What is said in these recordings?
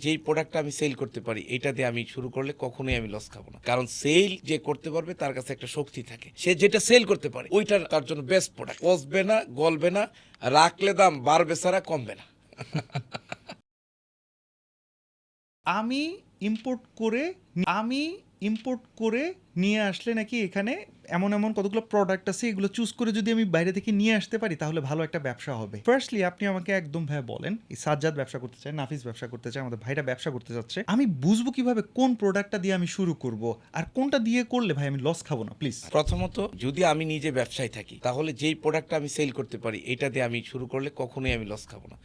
যেই প্রোডাক্টটা আমি সেল করতে পারি এটা দিয়ে আমি শুরু করলে কখনোই আমি লস খাব না। কারণ সেল যে করতে পারবে, তার কাছে একটা শক্তি থাকে। সে যেটা সেল করতে পারে ওইটা তার জন্য বেস্ট প্রোডাক্ট পচবে না, গলবে না, রাখলে দাম বাড়বে ছাড়া কমবে না। আমি ইম্পোর্ট করে আমি ইম্পোর্ট করে নিয়ে আসলে নাকি এখানে এমন এমন কতগুলো প্রোডাক্ট আছে, এগুলো চুজ করে যদি আমি বাইরে থেকে নিয়ে আসতে পারি, তাহলে ভালো একটা ব্যবসা হবে। ফার্স্টলি আপনি আমাকে একদম ভাই বলেন, এই সাজ্জাদ ব্যবসা করতে চায়, নাফিস ব্যবসা করতে চায়, আমাদের ভাইরা ব্যবসা করতে চাচ্ছে আমি বুঝব কীভাবে কোন প্রোডাক্টটা দিয়ে আমি শুরু করব, আর কোনটা দিয়ে করলে ভাই আমি লস খাব না প্লিজ প্রথমত, যদি আমি নিজে ব্যবসায় থাকি, তাহলে যেই প্রোডাক্টটা আমি সেল করতে পারি, এটা দিয়ে আমি শুরু করলে কখনোই আমি লস খাব না।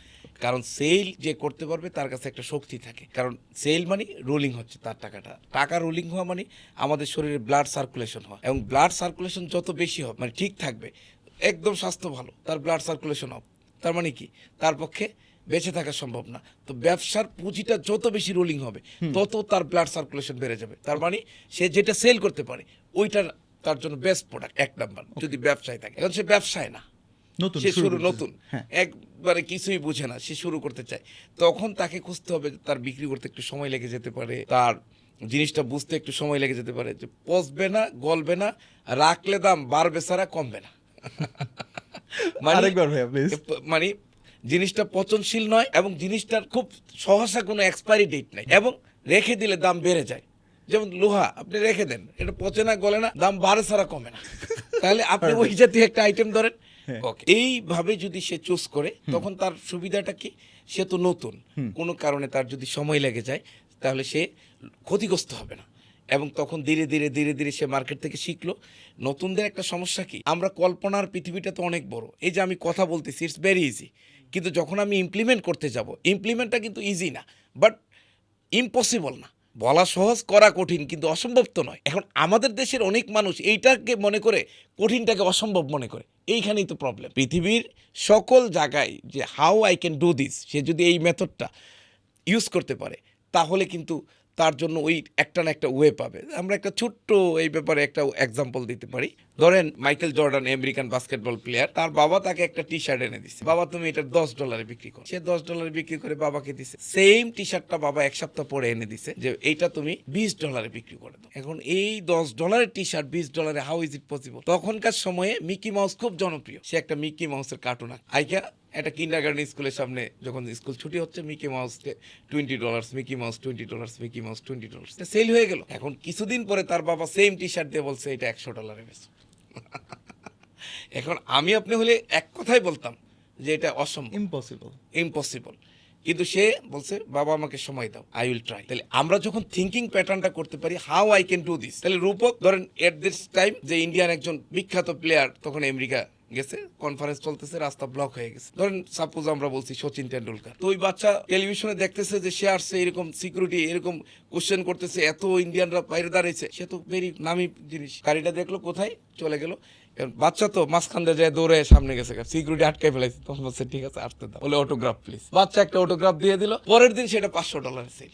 কারণ সেল যে করতে পারবে, তার কাছে একটা শক্তি থাকে। কারণ সেল মানে রোলিং হচ্ছে, তার টাকাটা। টাকা রোলিং হওয়া মানে আমাদের শরীরে ব্লাড সার্কুলেশন হয় এবং ব্লাড সার্কুলেশন যত বেশি হবে মানে ঠিক থাকবে একদম স্বাস্থ্য ভালো তার ব্লাড সার্কুলেশন হবে তার মানে কি? তার পক্ষে বেঁচে থাকা সম্ভব না। তো ব্যবসার পুঁজিটা যত বেশি রোলিং হবে তত তার ব্লাড সার্কুলেশন বেড়ে যাবে। তার মানে সে যেটা সেল করতে পারে ওইটা তার জন্য বেস্ট প্রোডাক্ট এক নাম্বার যদি ব্যবসায় থাকে। এখন সে ব্যবসায় না। নতুন সে শুরু নতুন। হ্যাঁ। একবারে কিছুই বুঝে না সে শুরু করতে চায়। তখন তাকে খুঁজতে হবে তার বিক্রি করতে একটু সময় লেগে যেতে পারে তার জিনিসটা বুঝতে একটু সময় লেগে যেতে পারে যে পচবে না গলবে না রাখলে দাম বাড়বে ছাড়া কমবে না। মানে মানে জিনিসটা পচনশীল নয় এবং জিনিসটার খুব সহসা কোনো এক্সপায়ারি ডেট নাই এবং রেখে দিলে দাম বেড়ে যায়। যেমন লোহা আপনি রেখে দেন এটা পচে না গলে না দাম বাড়ে ছাড়া কমে না। তাহলে আপনি ওই জাতীয় একটা আইটেম ধরেন এইভাবে যদি সে চুজ করে তখন তার সুবিধাটা কি? সে তো নতুন। কোনো কারণে তার যদি সময় লেগে যায় তাহলে সে ক্ষতিগ্রস্ত হবে না। এবং তখন ধীরে ধীরে ধীরে ধীরে সে মার্কেট থেকে শিখলো নতুনদের একটা সমস্যা কি? আমরা কল্পনার পৃথিবীটা তো অনেক বড়। এই যে আমি কথা বলতেছি ইটস ভেরি ইজি কিন্তু যখন আমি ইমপ্লিমেন্ট করতে যাব ইমপ্লিমেন্টটা কিন্তু ইজি না বাট ইম্পসিবল না। বলা সহজ, করা কঠিন, কিন্তু অসম্ভব তো নয়। এখন আমাদের দেশের অনেক মানুষ এইটাকে মনে করে, কঠিনটাকে অসম্ভব মনে করে। এইখানেই তো প্রবলেম পৃথিবীর সকল জায়গায় যে how I can do this say যদি এই মেথডটা ইউজ করতে পারে, তাহলে কিন্তু তার জন্য ওই একটা না একটা ওয়ে পাবে। আমরা একটা ছোট্ট এই ব্যাপারে একটা এক্সাম্পল দিতে পারি। ধরেন Michael Jordan American basketball player তার বাবা তাকে একটা টি শার্ট এনে দিচ্ছে বাবা, তুমি এটা দশ ডলারে বিক্রি করো। সে দশ ডলারে বিক্রি করে বাবাকে দিছে। সেম টি শার্টটা বাবা এক সপ্তাহ পরে এনে দিছে যে, এইটা তুমি বিশ ডলারে বিক্রি করে দাও। এখন এই দশ ডলারের টি শার্ট বিশ ডলারে হাউ ইজ ইট পসিবল তখনকার সময়ে মিকি মাউস খুব জনপ্রিয়। সে একটা মিকি মাউসের কার্টুন আইকা একটা কিন্ডার গার্ডেন স্কুলের সামনে যখন স্কুল ছুটি হচ্ছে Mickey Mouse twenty dollars Mickey Mouse twenty dollars Mickey Mouse twenty dollars sale হয়ে গেল। এখন কিছুদিন পরে তার বাবা সেম টি শার্ট দিয়ে বলছে এটা একশো ডলারে বেশি এখন আমি আপনি হলে এক কথাই বলতাম যে এটা অসম্ভব। ইম্পসিবল ইম্পসিবল কিন্তু সে বলছে বাবা আমাকে সময় দাও আই উইল ট্রাই তাহলে আমরা যখন থিঙ্কিং প্যাটার্নটা করতে পারি how I can do this তাহলে রূপক ধরেন এট দিস টাইম যে ইন্ডিয়ান একজন বিখ্যাত প্লেয়ার তখন আমেরিকা গেছে কনফারেন্স চলতেছে, রাস্তা ব্লক হয়ে গেছে। ধরেন সাপোজ আমরা বলছি সচিন তেন্ডুলকার। তো ওই বাচ্চা টেলিভিশনে দেখতেছে যে সে আসছে, এরকম সিকিউরিটি এরকম কোশ্চেন করতেছে, এত ইন্ডিয়ানরা বাইরে দাঁড়িয়েছে, সে তো ভেরি নামি জিনিস। গাড়িটা দেখল কোথায়? চলে গেল। বাচ্চা তো মাঝখান দিয়ে যায় দৌড়ে সামনে গেছে সিকিউরিটি আটকে ফেলাইছে। তখন বলছে, ঠিক আছে, আসতে দাও। বলে অটোগ্রাফ প্লিজ বাচ্চা একটা অটোগ্রাফ দিয়ে দিল। পরের দিন সেটা পাঁচশো ডলার